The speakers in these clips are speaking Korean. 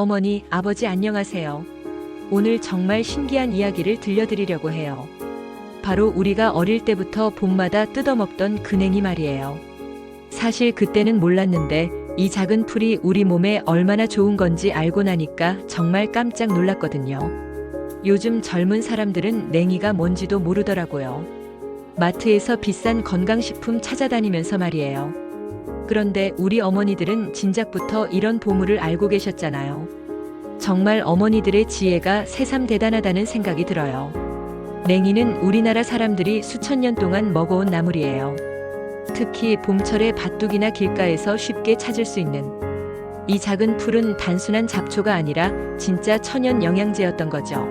어머니, 아버지 안녕하세요. 오늘 정말 신기한 이야기를 들려드리려고 해요. 바로 우리가 어릴 때부터 봄마다 뜯어먹던 근행이 말이에요. 사실 그때는 몰랐는데 이 작은 풀이 우리 몸에 얼마나 좋은 건지 알고 나니까 정말 깜짝 놀랐거든요. 요즘 젊은 사람들은 냉이가 뭔지도 모르더라고요. 마트에서 비싼 건강식품 찾아다니면서 말이에요. 그런데 우리 어머니들은 진작부터 이런 보물을 알고 계셨잖아요. 정말 어머니들의 지혜가 새삼 대단하다는 생각이 들어요. 냉이는 우리나라 사람들이 수천 년 동안 먹어온 나물이에요. 특히 봄철에 밭둑이나 길가에서 쉽게 찾을 수 있는 이 작은 풀은 단순한 잡초가 아니라 진짜 천연 영양제였던 거죠.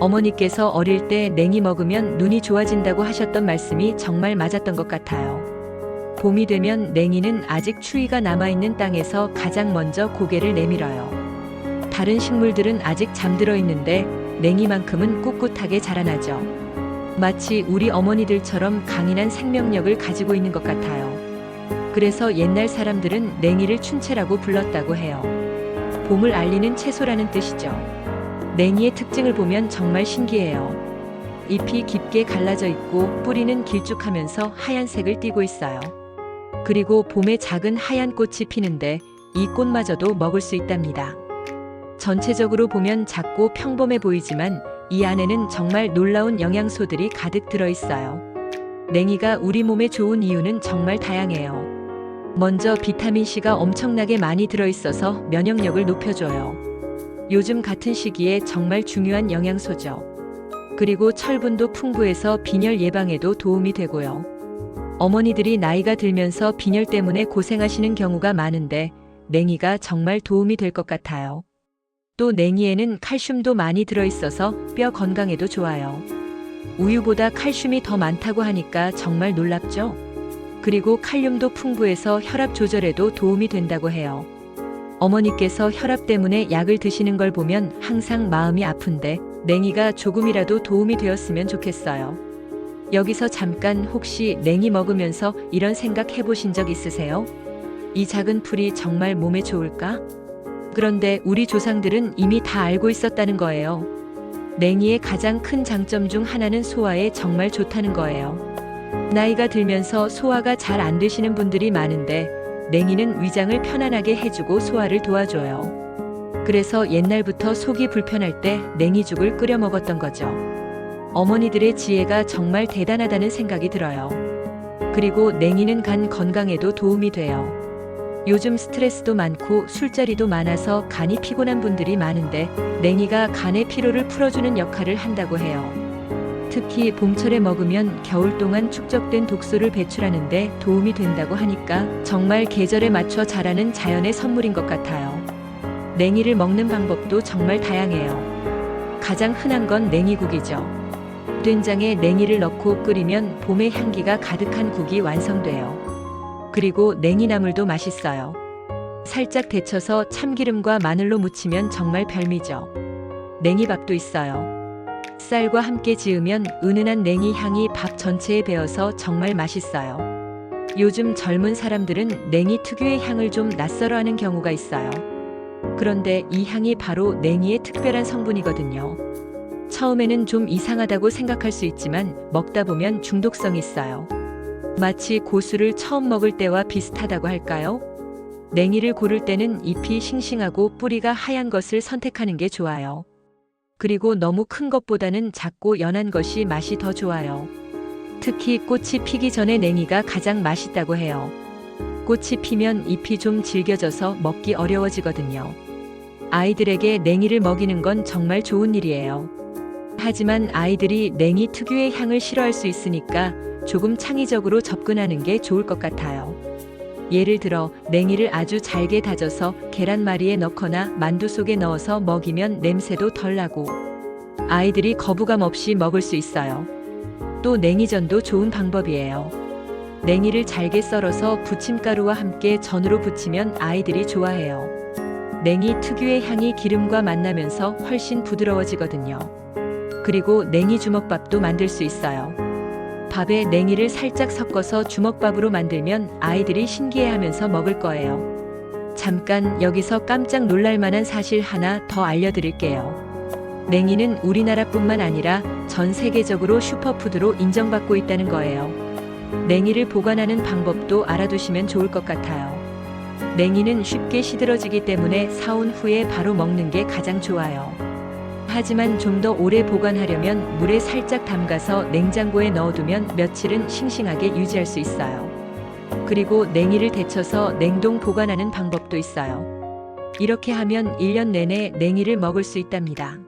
어머니께서 어릴 때 냉이 먹으면 눈이 좋아진다고 하셨던 말씀이 정말 맞았던 것 같아요. 봄이 되면 냉이는 아직 추위가 남아있는 땅에서 가장 먼저 고개를 내밀어요. 다른 식물들은 아직 잠들어 있는데 냉이만큼은 꿋꿋하게 자라나죠. 마치 우리 어머니들처럼 강인한 생명력을 가지고 있는 것 같아요. 그래서 옛날 사람들은 냉이를 춘채라고 불렀다고 해요. 봄을 알리는 채소라는 뜻이죠. 냉이의 특징을 보면 정말 신기해요. 잎이 깊게 갈라져 있고 뿌리는 길쭉하면서 하얀색을 띠고 있어요. 그리고 봄에 작은 하얀 꽃이 피는데 이 꽃마저도 먹을 수 있답니다. 전체적으로 보면 작고 평범해 보이지만 이 안에는 정말 놀라운 영양소들이 가득 들어 있어요. 냉이가 우리 몸에 좋은 이유는 정말 다양해요. 먼저 비타민C가 엄청나게 많이 들어 있어서 면역력을 높여줘요. 요즘 같은 시기에 정말 중요한 영양소죠. 그리고 철분도 풍부해서 빈혈 예방에도 도움이 되고요. 어머니들이 나이가 들면서 빈혈 때문에 고생하시는 경우가 많은데 냉이가 정말 도움이 될 것 같아요. 또 냉이에는 칼슘도 많이 들어있어서 뼈 건강에도 좋아요. 우유보다 칼슘이 더 많다고 하니까 정말 놀랍죠? 그리고 칼륨도 풍부해서 혈압 조절에도 도움이 된다고 해요. 어머니께서 혈압 때문에 약을 드시는 걸 보면 항상 마음이 아픈데 냉이가 조금이라도 도움이 되었으면 좋겠어요. 여기서 잠깐 혹시 냉이 먹으면서 이런 생각 해보신 적 있으세요? 이 작은 풀이 정말 몸에 좋을까? 그런데 우리 조상들은 이미 다 알고 있었다는 거예요. 냉이의 가장 큰 장점 중 하나는 소화에 정말 좋다는 거예요. 나이가 들면서 소화가 잘 안 되시는 분들이 많은데 냉이는 위장을 편안하게 해주고 소화를 도와줘요. 그래서 옛날부터 속이 불편할 때 냉이죽을 끓여 먹었던 거죠. 어머니들의 지혜가 정말 대단하다는 생각이 들어요. 그리고 냉이는 간 건강에도 도움이 돼요. 요즘 스트레스도 많고 술자리도 많아서 간이 피곤한 분들이 많은데 냉이가 간의 피로를 풀어주는 역할을 한다고 해요. 특히 봄철에 먹으면 겨울 동안 축적된 독소를 배출하는데 도움이 된다고 하니까 정말 계절에 맞춰 자라는 자연의 선물인 것 같아요. 냉이를 먹는 방법도 정말 다양해요. 가장 흔한 건 냉이국이죠. 된장에 냉이를 넣고 끓이면 봄의 향기가 가득한 국이 완성돼요. 그리고 냉이나물도 맛있어요. 살짝 데쳐서 참기름과 마늘로 무치면 정말 별미죠. 냉이밥도 있어요. 쌀과 함께 지으면 은은한 냉이 향이 밥 전체에 배어서 정말 맛있어요. 요즘 젊은 사람들은 냉이 특유의 향을 좀 낯설어 하는 경우가 있어요. 그런데 이 향이 바로 냉이의 특별한 성분이거든요. 처음에는 좀 이상하다고 생각할 수 있지만 먹다 보면 중독성이 있어요. 마치 고수를 처음 먹을 때와 비슷하다고 할까요? 냉이를 고를 때는 잎이 싱싱하고 뿌리가 하얀 것을 선택하는 게 좋아요. 그리고 너무 큰 것보다는 작고 연한 것이 맛이 더 좋아요. 특히 꽃이 피기 전에 냉이가 가장 맛있다고 해요. 꽃이 피면 잎이 좀 질겨져서 먹기 어려워지거든요. 아이들에게 냉이를 먹이는 건 정말 좋은 일이에요. 하지만 아이들이 냉이 특유의 향을 싫어할 수 있으니까 조금 창의적으로 접근하는 게 좋을 것 같아요. 예를 들어 냉이를 아주 잘게 다져서 계란말이에 넣거나 만두 속에 넣어서 먹이면 냄새도 덜 나고 아이들이 거부감 없이 먹을 수 있어요. 또 냉이전도 좋은 방법이에요. 냉이를 잘게 썰어서 부침가루와 함께 전으로 부치면 아이들이 좋아해요. 냉이 특유의 향이 기름과 만나면서 훨씬 부드러워지거든요. 그리고 냉이 주먹밥도 만들 수 있어요. 밥에 냉이를 살짝 섞어서 주먹밥으로 만들면 아이들이 신기해하면서 먹을 거예요. 잠깐 여기서 깜짝 놀랄 만한 사실 하나 더 알려드릴게요. 냉이는 우리나라뿐만 아니라 전 세계적으로 슈퍼푸드로 인정받고 있다는 거예요. 냉이를 보관하는 방법도 알아두시면 좋을 것 같아요. 냉이는 쉽게 시들어지기 때문에 사온 후에 바로 먹는 게 가장 좋아요. 하지만 좀 더 오래 보관하려면 물에 살짝 담가서 냉장고에 넣어두면 며칠은 싱싱하게 유지할 수 있어요. 그리고 냉이를 데쳐서 냉동 보관하는 방법도 있어요. 이렇게 하면 1년 내내 냉이를 먹을 수 있답니다.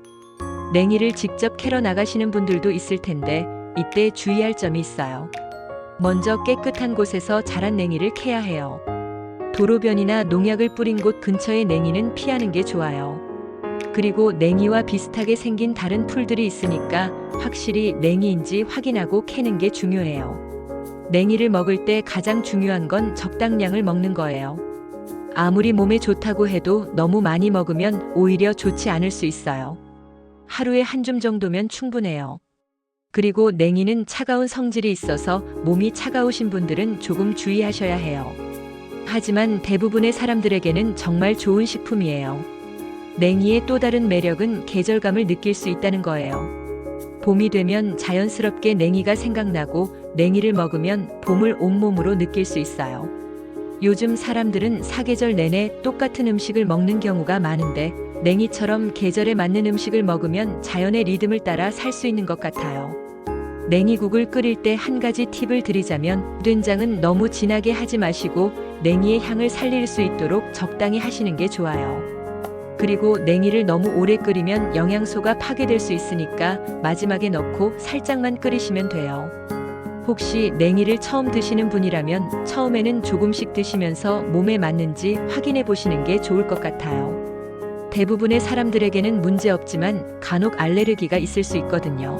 냉이를 직접 캐러 나가시는 분들도 있을 텐데 이때 주의할 점이 있어요. 먼저 깨끗한 곳에서 자란 냉이를 캐야 해요. 도로변이나 농약을 뿌린 곳 근처의 냉이는 피하는 게 좋아요. 그리고 냉이와 비슷하게 생긴 다른 풀들이 있으니까 확실히 냉이인지 확인하고 캐는 게 중요해요. 냉이를 먹을 때 가장 중요한 건 적당량을 먹는 거예요. 아무리 몸에 좋다고 해도 너무 많이 먹으면 오히려 좋지 않을 수 있어요. 하루에 한 줌 정도면 충분해요. 그리고 냉이는 차가운 성질이 있어서 몸이 차가우신 분들은 조금 주의하셔야 해요. 하지만 대부분의 사람들에게는 정말 좋은 식품이에요. 냉이의 또 다른 매력은 계절감을 느낄 수 있다는 거예요. 봄이 되면 자연스럽게 냉이가 생각나고 냉이를 먹으면 봄을 온몸으로 느낄 수 있어요. 요즘 사람들은 사계절 내내 똑같은 음식을 먹는 경우가 많은데 냉이처럼 계절에 맞는 음식을 먹으면 자연의 리듬을 따라 살 수 있는 것 같아요. 냉이국을 끓일 때 한 가지 팁을 드리자면 된장은 너무 진하게 하지 마시고 냉이의 향을 살릴 수 있도록 적당히 하시는 게 좋아요. 그리고 냉이를 너무 오래 끓이면 영양소가 파괴될 수 있으니까 마지막에 넣고 살짝만 끓이시면 돼요. 혹시 냉이를 처음 드시는 분이라면 처음에는 조금씩 드시면서 몸에 맞는지 확인해 보시는 게 좋을 것 같아요. 대부분의 사람들에게는 문제 없지만 간혹 알레르기가 있을 수 있거든요.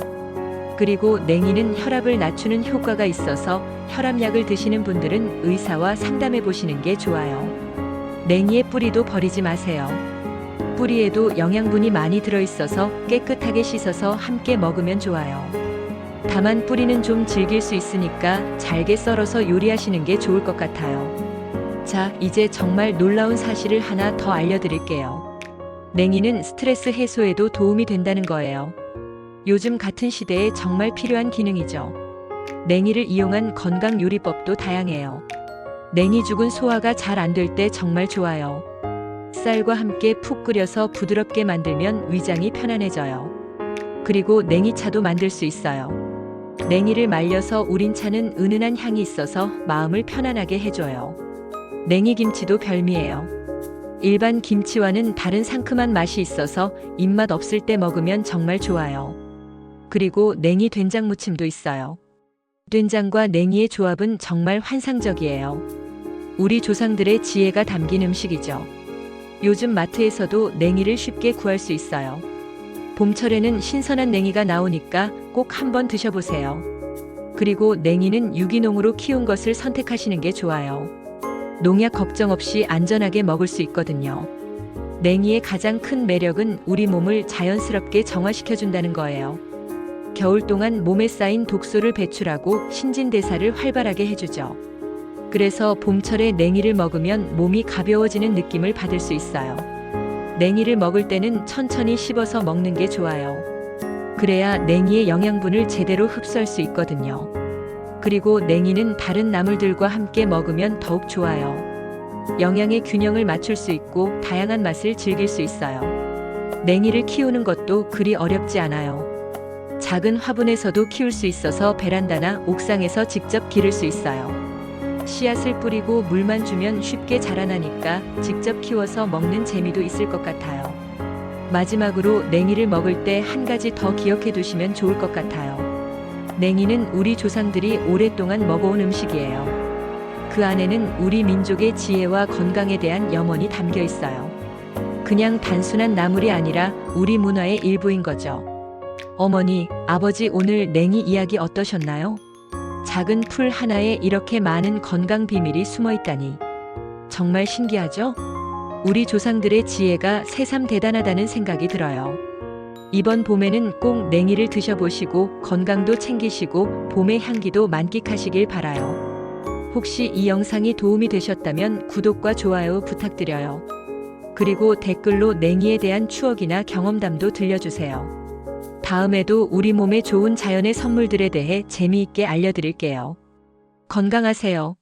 그리고 냉이는 혈압을 낮추는 효과가 있어서 혈압약을 드시는 분들은 의사와 상담해 보시는 게 좋아요. 냉이의 뿌리도 버리지 마세요. 뿌리에도 영양분이 많이 들어있어서 깨끗하게 씻어서 함께 먹으면 좋아요. 다만 뿌리는 좀 질길 수 있으니까 잘게 썰어서 요리하시는 게 좋을 것 같아요. 자, 이제 정말 놀라운 사실을 하나 더 알려드릴게요. 냉이는 스트레스 해소에도 도움이 된다는 거예요. 요즘 같은 시대에 정말 필요한 기능이죠. 냉이를 이용한 건강 요리법도 다양해요. 냉이 죽은 소화가 잘 안 될 때 정말 좋아요. 쌀과 함께 푹 끓여서 부드럽게 만들면 위장이 편안해져요. 그리고 냉이차도 만들 수 있어요. 냉이를 말려서 우린 차는 은은한 향이 있어서 마음을 편안하게 해줘요. 냉이김치도 별미예요. 일반 김치와는 다른 상큼한 맛이 있어서 입맛 없을 때 먹으면 정말 좋아요. 그리고 냉이 된장 무침도 있어요. 된장과 냉이의 조합은 정말 환상적이에요. 우리 조상들의 지혜가 담긴 음식이죠. 요즘 마트에서도 냉이를 쉽게 구할 수 있어요. 봄철에는 신선한 냉이가 나오니까 꼭 한번 드셔보세요. 그리고 냉이는 유기농으로 키운 것을 선택하시는 게 좋아요. 농약 걱정 없이 안전하게 먹을 수 있거든요. 냉이의 가장 큰 매력은 우리 몸을 자연스럽게 정화시켜준다는 거예요. 겨울 동안 몸에 쌓인 독소를 배출하고 신진대사를 활발하게 해주죠. 그래서 봄철에 냉이를 먹으면 몸이 가벼워지는 느낌을 받을 수 있어요. 냉이를 먹을 때는 천천히 씹어서 먹는 게 좋아요. 그래야 냉이의 영양분을 제대로 흡수할 수 있거든요. 그리고 냉이는 다른 나물들과 함께 먹으면 더욱 좋아요. 영양의 균형을 맞출 수 있고 다양한 맛을 즐길 수 있어요. 냉이를 키우는 것도 그리 어렵지 않아요. 작은 화분에서도 키울 수 있어서 베란다나 옥상에서 직접 기를 수 있어요. 씨앗을 뿌리고 물만 주면 쉽게 자라나니까 직접 키워서 먹는 재미도 있을 것 같아요. 마지막으로 냉이를 먹을 때 한 가지 더 기억해 두시면 좋을 것 같아요. 냉이는 우리 조상들이 오랫동안 먹어온 음식이에요. 그 안에는 우리 민족의 지혜와 건강에 대한 염원이 담겨 있어요. 그냥 단순한 나물이 아니라 우리 문화의 일부인 거죠. 어머니, 아버지 오늘 냉이 이야기 어떠셨나요? 작은 풀 하나에 이렇게 많은 건강 비밀이 숨어 있다니. 정말 신기하죠? 우리 조상들의 지혜가 새삼 대단하다는 생각이 들어요. 이번 봄에는 꼭 냉이를 드셔보시고 건강도 챙기시고 봄의 향기도 만끽하시길 바라요. 혹시 이 영상이 도움이 되셨다면 구독과 좋아요 부탁드려요. 그리고 댓글로 냉이에 대한 추억이나 경험담도 들려주세요. 다음에도 우리 몸에 좋은 자연의 선물들에 대해 재미있게 알려드릴게요. 건강하세요.